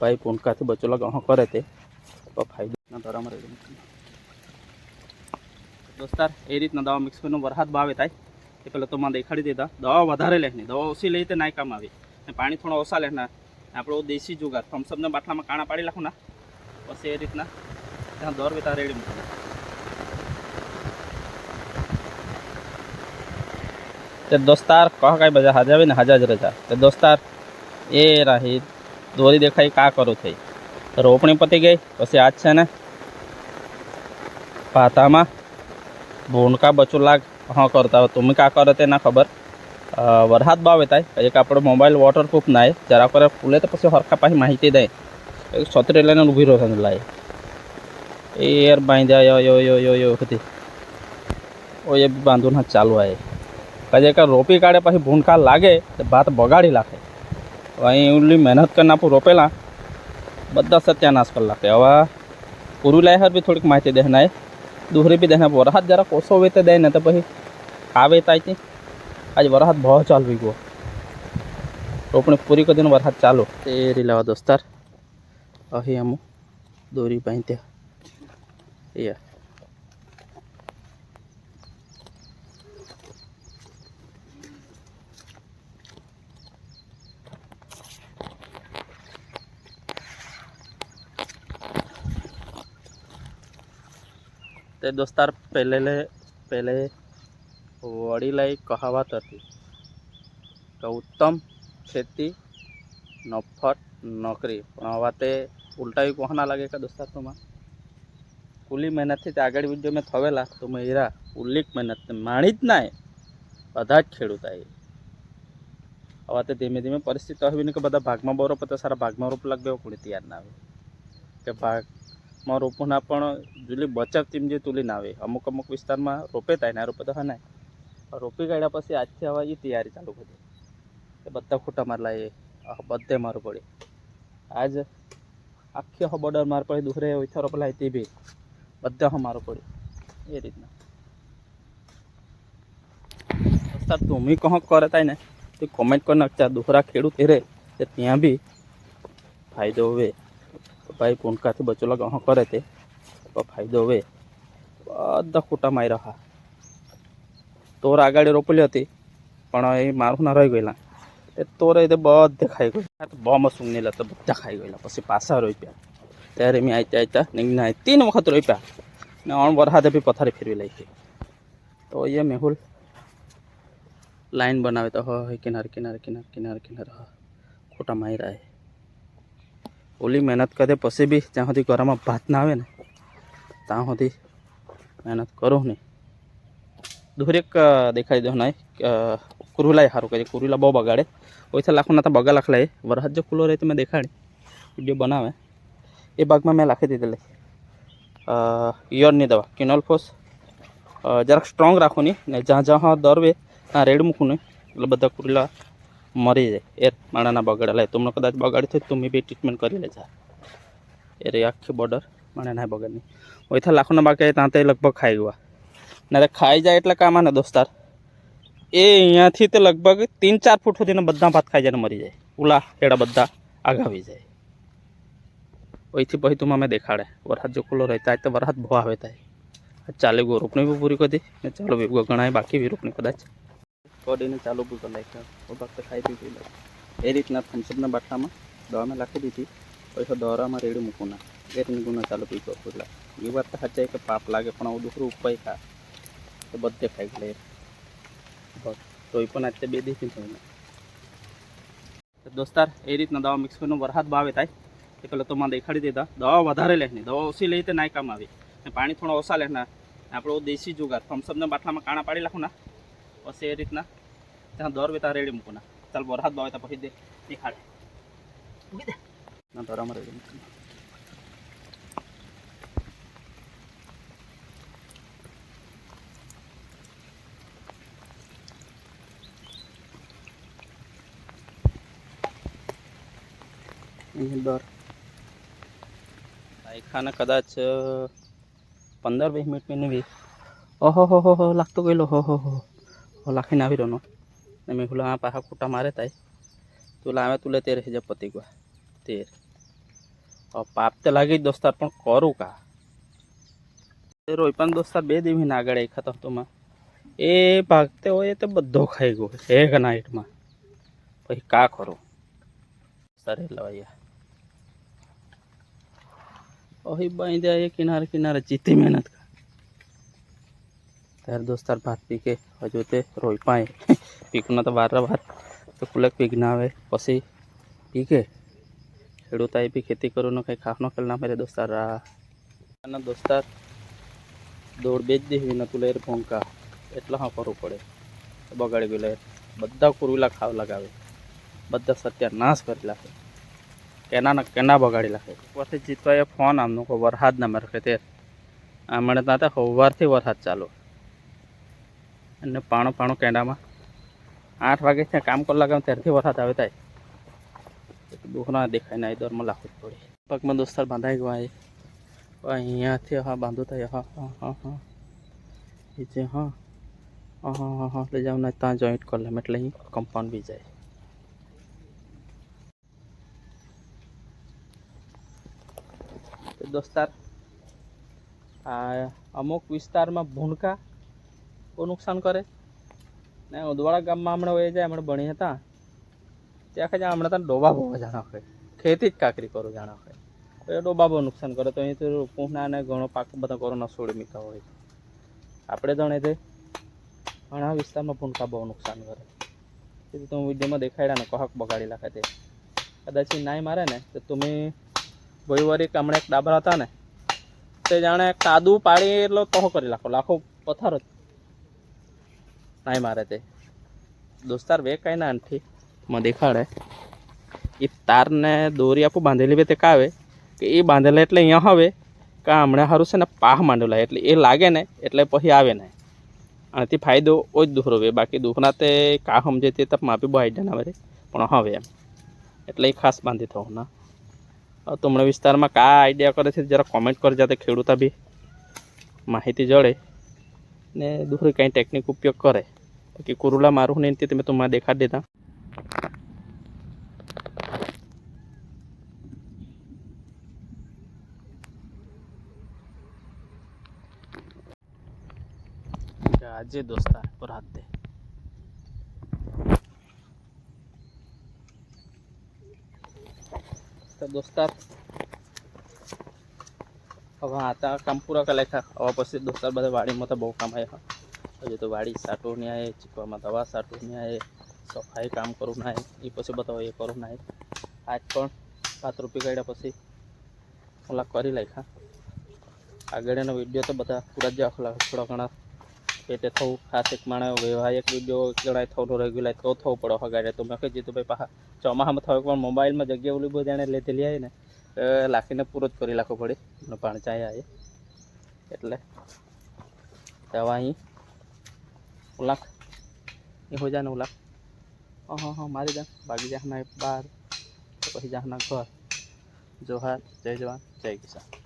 ભાઈ પોનકાથી બચો લગાવવા કરે તે ફાયદો દવામાં રહે દોસ્તાર એ રીતના દવા મિક્સ કરીને વરસાદ ભાવે થાય એ પહેલાં તો મેં દેખાડી દીધા દવા વધારે લે દવા ઓછી લઈ તે ના કામ આવી અને પાણી થોડા ઓછા લે આપણો દેશી જુગાર થમ્સઅપના બાટલામાં કાણા પાડી નાખું ના પછી એ રીતના ત્યાં દર વેતા રેડી મૂકી તે દોસ્તાર કહો કાંઈ બધા હાજર આવે ને હાજર જ રજા તે દોસ્તાર એ રાહી दौरी देखाई का करूँ थी रोपणी पती गई पे आज से पाता में भूनका बचूलाग हाँ करता हो तुम्हें क्या करो तेना खबर वरहात बता है एक आप मोबाइल वॉटरप्रूफ ना जरा पर फूले तो पे हरखा पाई महती दें छतरी लाइन उभी रो लाए यार बाई जाए यो यो यो यो खी ओ ये बांधू ना चालू है कहीं एक रोपी काड़े पास भूनका लगे तो भात बगाड़ी लाखे भाई मेहनत करना रोपेला बदा सत्यानाश कर लगते हवा पुरुलाई हर भी थोड़ी महती देखना है दुहरी भी देखना वरहत जरा कोसो वे तो दें तो भाई आवे तो आई आज वराहत बहुत चल भी गो रोपनी तो पूरी को दिन वराहत चालो तेरी लवा दोस्तार अही हम दूरी पाई या ते दोस्तार पहले ले पहले वड़ीला एक कहावत थी उत्तम खेती नफट नौकरी आवाते उल्टा ही कहना लगे का दोस्तार तुम कुली मेहनत थी आगे बीच जो मैं थवेला तुम हीरा उल्लिख मेहनत मणित ना बधा खेडूता है आवाते धीमे धीमे परिस्थिति नहीं कि बदा भाग में बोरो पता सारा भाग में रूप लगे कुछ तैयार ना हो भाग માં રોપોના પણ જેટલી બચાવ ટીમ જે તુલીને આવે અમુક અમુક વિસ્તારમાં રોપે થાય ને રોપે તો ને રોપી કાઢ્યા પછી આજથી હવે એ તૈયારી ચાલુ કરી એ બધા ખોટા માર લાવીએ બધે મારું પડે આજ આખી હો બોર્ડર માર પડે દુહરે ઓઈથા રોપ લાવી તે બી બધા હો મારું પડે એ રીતના સર તુમી કહો કરે થાય ને તે કોમેન્ટ કરી નાખતા દોહરા ખેડૂત રે તે ત્યાં બી ફાયદો હોય बाई पुनका थे तो बचोला गाँव करे थे तो फायदो वे बद खुटा मार हा तोर आगाड़ी रोपली होती पाई मारूना रही गईला तोर ये बद खाई गई बम हाँ, सुन तो बद्दा खाई गईला पे पासा रोई पा तेरे मैं आईता आईता नहीं तीन वक्त रोई पा मैं अण बढ़ा देवी पथारे फिर भी लगे तो ये मेहुल लाइन बनावे तो हे किनार किनार किनार किनार किनार खुटा मारा है ओली मेहनत करे पसे भी जहाँ दी गरम भात ना आए ना ताँह मेहनत करूँ धूरे देखाई दे ना कुरुला हार कहे कुरुला बहु बगाड़े वैसे लाख ना तो बगा लाख लाए वरहज कुल रही तो मैं देखा वीडियो बनावे ये बाग में मैं लाखे दे दिले योर नहीं दवा किनल फोस जरा स्ट्रॉंग स्ट्रांग राखुनी जहाँ जहाँ दरवे रेड मुखुनी बदा कुरला મરી જાય એ માણાના બગાડેલા તમને કદાચ બગાડી થાય તમે બી ટ્રીટમેન્ટ કરી લેજા એ રે આખી બોર્ડર માણાના બગાડની ઓઈથા લાખોના બાકી ત્યાં લગભગ ખાઈ ગયા ના ખાઈ જાય એટલે કામ ને દોસ્તાર એ અહીંયાથી તે લગભગ તીન ચાર ફૂટ સુધીને બધા ભાત ખાઈ જાય મરી જાય ઉલા એડા બધા આગાવી જાય ઓઈથી પછી તું અમે દેખાડે વરસાદ જો ખુલ્લો રહેતા તો વરસાદ ભો આવે થાય ચાલે ગયો રોપણી બી પૂરી કરી ને ચાલો ગણાય બાકી બી રોપણી કદાચ કોડીને ચાલુ પૂજો લેખ ઓ બત સાઈ પી લીધું એ રીત ના ફંસપ નંબર તમામાં દવા મે લખી દીધી પૈસો દોરા માં રેડ મૂકું ના બેટિંગ નું ના ચાલુ પીજો પૂજો લે ઈવત હચ્ચે એક પાપ લાગે પણ ઓ દુખરો પૈસા તો બત ફેક લે બસ તોય પણ આટલે બે દીથી તો ને તો દોસ્તાર એ રીત ના દવા મિક્સ કરીને બરહત બાવે થાય એકલો તો માં દેખાડી દેતા દવા વધારે લેની દવા ઉસી લેતે ના કામ આવે ને પાણી થોડું ઓસા લેના આપણો દેશી જુગા ફંસપ ને બાઠા માં કાણા પાડી લખું ના ઓસે એ રીત ના ત્યાં દોર બી તારે રેડી મૂકું ચાલ બોર હાથ બાવે પછી દે દેખાડે મૂકી દે ના દોર રેડી મૂકું દોર ખાના કદાચ પંદર વીસ મિનિટ મેં બી ઓહો હો હો લાગતો ગયેલો હો હો હો લાખીને આવી રહ્યો नमी हुला हाँ, पहा खुटा मारे ताई तुला तो आमे तुले तेर हिजब पति गुआ तेर और पाप ते तो लागे दोस्तार पण करू का ते दोस्तार बे देवी नागड़े खतम तुमा तो ए भागते हो ये तो बद्दो खाई गो एक नाइट मा पई का करू सरे लवाया ओही बाई दे किनारे किनारे जीती मेहनत कर यार दोस्तार भात पीके हजूते रोई पाए पीकना तो बार भात तो कुलक पीकना है पशी पी के खेडूता भी खेती करू ना कहीं खाफ ना खेलना मेरे दोस्त ना दोस्तार दौड़ बेच दी हुई ना तुलेर भोंका एटला हाँ करूँ पड़े तो बगाड़ी गुले बदा कुरुला खाव लगावे बदा सत्या नाश कर लाखे केना ना केना बगाड़ी लाखे वर्ष जीतवा फोन आम को बरहाद ना मेरे खेते आ मैंने तो होवार वरहाद चालू અને પાણો પાણો કેંડામાં આઠ વાગે છે કામ કરવા લાગે ત્યારથી વરસાદ આવે થાય દુઃખના દેખાય ના દોરમાં લાખવું જ પડે પગમાં દોસ્તાર બાંધાઈ ગયા એ અહીંયાથી હા બાંધો થાય હા હા હા હા જે હા હા હા હા હા એટલે જાઉં ને ત્યાં જોઈન્ટ કરી લેમ એટલે અહીં કમ્પાઉન્ડ બી જાય દોસ્તાર અમુક વિસ્તારમાં ભૂણકા બહુ નુકસાન કરે ને ઉદવાડા ગામમાં હમણાં વહી જાય હમણાં ભણી હતા ત્યાં ખાઈ હમણાં તને ડોબા બહુ જાણો હોય ખેતી જ કાકરી કરું જાણો હોય તો એ ડોબા બહુ નુકસાન કરે તો અહીં તો પૂંખના અને ઘણો પાક બધા કોરોના છોડી મીતા હોય આપણે જાણે તે ઘણા વિસ્તારમાં પૂંખા બહુ નુકસાન કરે તેથી તું વિડીયોમાં દેખાડ્યા ને કહક બગાડી નાખે તે કદાચ નાઈ મારે ને તો તમે ગોઈવારી હમણાં એક ડાબરા હતા ને તે જાણે કાદુ પાડી એટલો તહો કરી નાખો લાખો પથ્થર જ नाही મારે તે દોસ્તાર વે કાંઈ ના આંઠી मग દેખાડે आहे એ તારને દોરી આપું બાંધેલી બે તે કાવે કે એ બાંધેલા એટલે અહીંયા આવે કે હમણાં સારું છે ને પાહ માંડેલા એટલે એ લાગે ને એટલે પછી આવે ને આનાથી ફાયદો ઓ જ દુખરો વે બાકી દુખના તે કા સમજે તે તપ માપી બહુ આઈડિયા ના પણ હવે એમ એટલે એ ખાસ બાંધી થવું ના તમને વિસ્તારમાં કા આઈડિયા કરે છે જરા કોમેન્ટ કરી જાતે ખેડૂતા બી માહિતી જળે ને દુખરી કાંઈ ટેકનિક ઉપયોગ કરે क्योंकि कुरुला मारू नहीं थी तो मैं तुम्हारा देखा देता जे दोस्ता और हाथे तो दोस्तार अब हाँ आता काम पूरा कर पुरा करायचा हवा पस्तीस दोस्तात बघा वाडीमध्ये तो बहुत काम आया હજુ તો વાડી સાટું નહીં આવે ચીકવામાં દવા સાટું નહીં આવે સફાઈ કામ કરવું ના એ પછી બતાવો એ કરવું ના આજ પણ પાંચ રૂપિયા કાઢ્યા પછી ઓલા કરી નાખ્યા આગળનો વિડીયો તો બધા પૂરા જ આખલા થોડા ઘણા પેટે થવું ખાસ એક માણસ વ્યવહાર એક વિડીયો જણાય થવું રેગ્યુલર તો થવું પડે હગાડે તો મેં કહી ભાઈ પાછા ચોમાસામાં થયું પણ મોબાઈલમાં જગ્યા ઓલી બધું એણે લીધેલી આવી ને લાખીને પૂરો જ કરી નાખવો પડે પાણી ચાય આવે એટલે દવા અહીં ওলাক ये हो जाए नौ लाख অঁ हाँ हाँ मारे जा बागी जाना बाहर तो कहीं जाना घर जोहार जय जवान